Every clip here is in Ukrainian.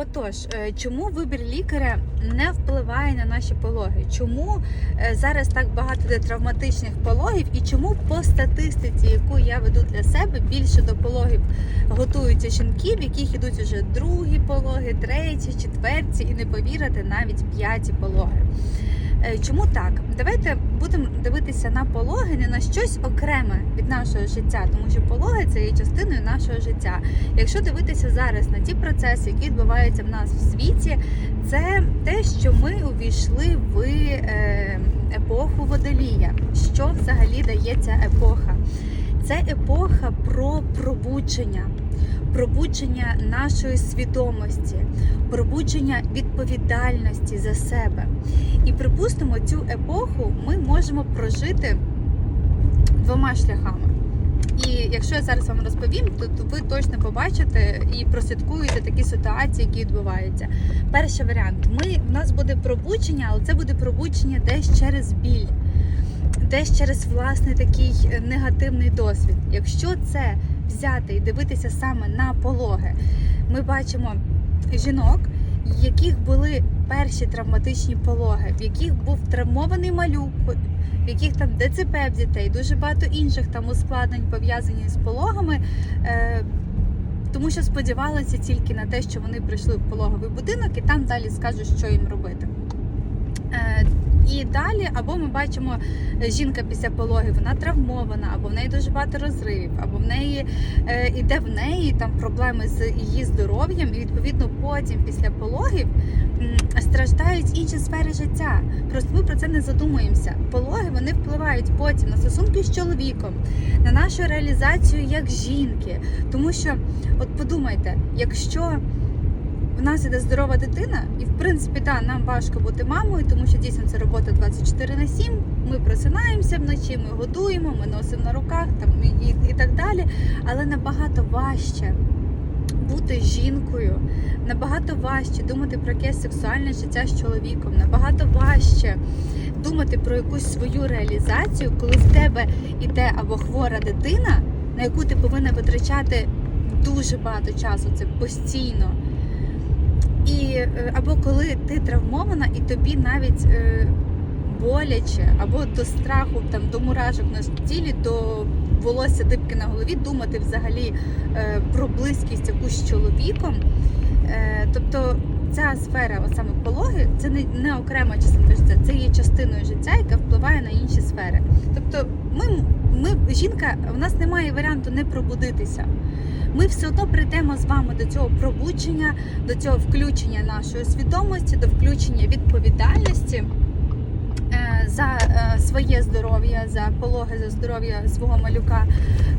Отож, е, чому вибір лікаря не впливає на наші пологи? Чому е, зараз так багато де травматичних пологів, і чому по статистиці, яку я веду для себе, більше до пологів готуються жінки, в яких ідуть уже другі пологи, треті, четверті, і не повірити навіть п'яті пологи. Е, Чому так? Давайте будемо дивитися на пологи не на щось окреме від нашого життя, тому що пологи це є частиною нашого життя. Якщо дивитися зараз на ті процеси, які відбуваються в нас в світі, це те, що ми увійшли в е, епоху водолія. Що взагалі дає ця епоха? Це епоха про пробудження, пробудження нашої свідомості, пробудження відповідальності за себе. І припустимо, цю епоху ми можемо прожити двома шляхами. І якщо я зараз вам розповім, то, ви точно побачите і прослідкуєте такі ситуації, які відбуваються. Перший варіант: ми в нас буде пробудження, але це буде пробудження десь через біль, десь через власний такий негативний досвід. Якщо це взяти і дивитися саме на пологи, ми бачимо жінок, в яких були перші травматичні пологи, в яких був травмований малюк, в яких там ДЦП в дітей, дуже багато інших там ускладнень пов'язані з пологами. Е, тому що сподівалися тільки на те, що вони прийшли в пологовий будинок і там далі скажуть, що їм робити. І далі, або ми бачимо е, жінка після пологів, вона травмована, або в неї дуже багато розривів, або в неї е, іде в неї там проблеми з її здоров'ям, і відповідно потім після пологів страждають інші сфери життя. Просто ми про це не задумуємося. Пологи вони впливають потім на стосунки з чоловіком, на нашу реалізацію як жінки. Тому що, от подумайте, якщо в нас іде здорова дитина, і в принципі, да, нам важко бути мамою, тому що дійсно це робота 24 на 7. Ми просинаємося вночі, ми годуємо, ми носимо на руках там і, і, і так далі. Але набагато важче бути жінкою, набагато важче думати про якесь сексуальне життя з чоловіком, набагато важче думати про якусь свою реалізацію, коли в тебе іде або хвора дитина, на яку ти повинна витрачати дуже багато часу, це постійно. І е, або коли ти травмована, і тобі навіть е, боляче, або до страху, там до мурашок на тілі, до волосся дибки на голові, думати взагалі е, про близькість якусь з чоловіком. Е, тобто ця сфера, от саме пологи, це не, не окрема частина життя, це є частиною життя, яка впливає на інші сфери. Тобто, ми, ми жінка, в нас немає варіанту не пробудитися. Ми все одно прийдемо з вами до цього пробудження, до цього включення нашої свідомості, до включення відповідальності е, за е, своє здоров'я, за пологи, за здоров'я свого малюка.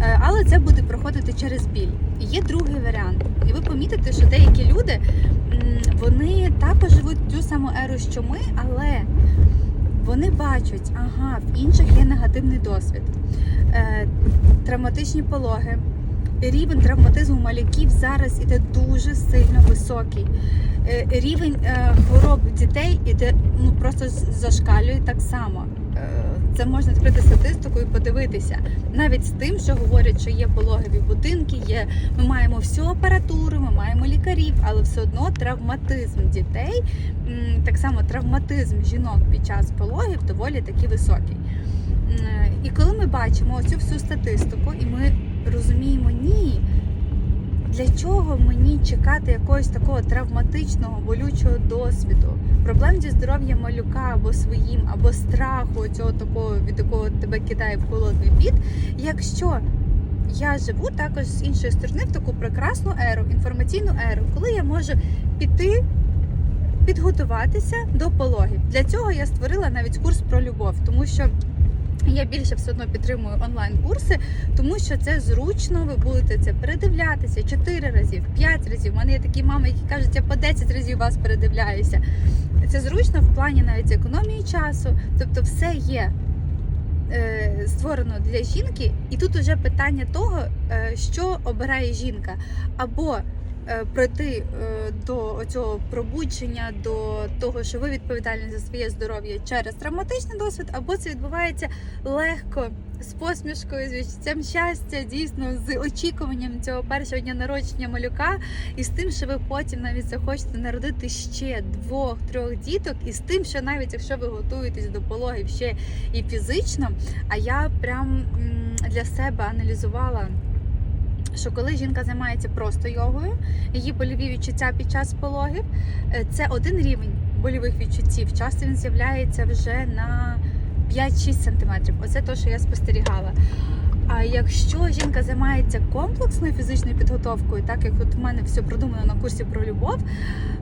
Е, Але це буде проходити через біль. Є другий варіант. І ви помітите, що деякі люди вони також живуть ту саму еру, що ми, але вони бачать, ага, в інших є негативний досвід, е, травматичні пологи. Рівень травматизму малюків зараз іде дуже сильно високий. Е, Рівень е, хвороб дітей іде ну просто зашкалює так само. Е, Це можна відкрити статистику і подивитися. Навіть з тим, що говорять, що є пологові будинки, є ми маємо всю апаратуру, ми маємо лікарів, але все одно травматизм дітей, так само травматизм жінок під час пологів доволі таки високий. І коли ми бачимо цю всю статистику, і ми. Для чого мені чекати якогось такого травматичного болючого досвіду, проблем зі здоров'ям малюка або своїм, або страху цього такого, від якого тебе кидає в холодний піт, якщо я живу також з іншої сторони в таку прекрасну еру, інформаційну еру, коли я можу піти. Підготуватися до пологів. Для цього я створила навіть курс про любов, тому що я більше все одно підтримую онлайн-курси, тому що це зручно, ви будете це передивлятися 4 разів, 5 разів. У мене є такі мами, які кажуть, я по 10 разів вас передивляюся. Це зручно в плані навіть економії часу, тобто все є е, створено для жінки, і тут уже питання того, е, що обирає жінка. Або е, пройти е, до цього пробудження, до того, що ви відповідальні за своє здоров'я через травматичний досвід, або це відбувається легко, з посмішкою, з відчуттям щастя, дійсно з очікуванням цього першого дня народження малюка, і з тим, що ви потім навіть захочете народити ще двох-трьох діток, і з тим, що навіть якщо ви готуєтесь до пологів ще і фізично, а я прям для себе аналізувала. Що коли жінка займається просто йогою, її больові відчуття під час пологів е, це один рівень больових відчуттів. Часто він з'являється вже на 5-6 сантиметрів. Оце те, що я спостерігала. А якщо жінка займається комплексною фізичною підготовкою, так як от у мене все продумано на курсі про любов,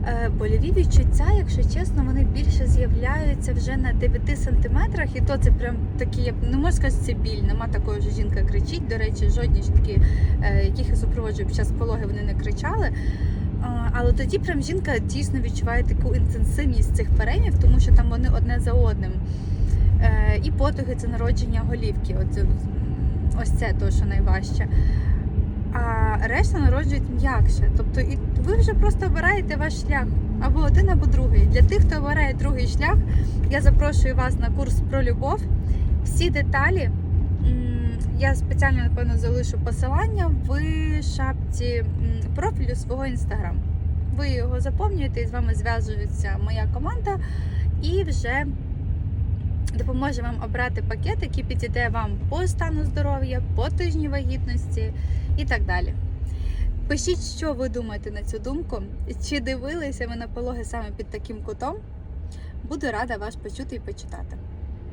е, больові відчуття, якщо чесно, вони більше з'являються вже на 9 сантиметрах, і то це прям такі, я не можу сказати, це біль. Нема такого, що жінка кричить. До речі, жодні жінки, е, яких я супроводжую під час пологи, вони не кричали. Але тоді прям жінка дійсно відчуває таку інтенсивність цих переймів, тому що там вони одне за одним. Е, І потуги це народження голівки. От, ось це то, що найважче. А решта народжують м'якше. Тобто, і ви вже просто обираєте ваш шлях або один, або другий. Для тих, хто обирає другий шлях, я запрошую вас на курс про любов. Всі деталі я спеціально напевно залишу посилання в шапці профілю свого інстаграм. Ви його заповнюєте і з вами зв'язується моя команда і вже допоможе вам обрати пакет, який підійде вам по стану здоров'я, по тижні вагітності і так далі. Пишіть, що ви думаєте на цю думку, чи дивилися ви на пологи саме під таким кутом. Буду рада вас почути і почитати.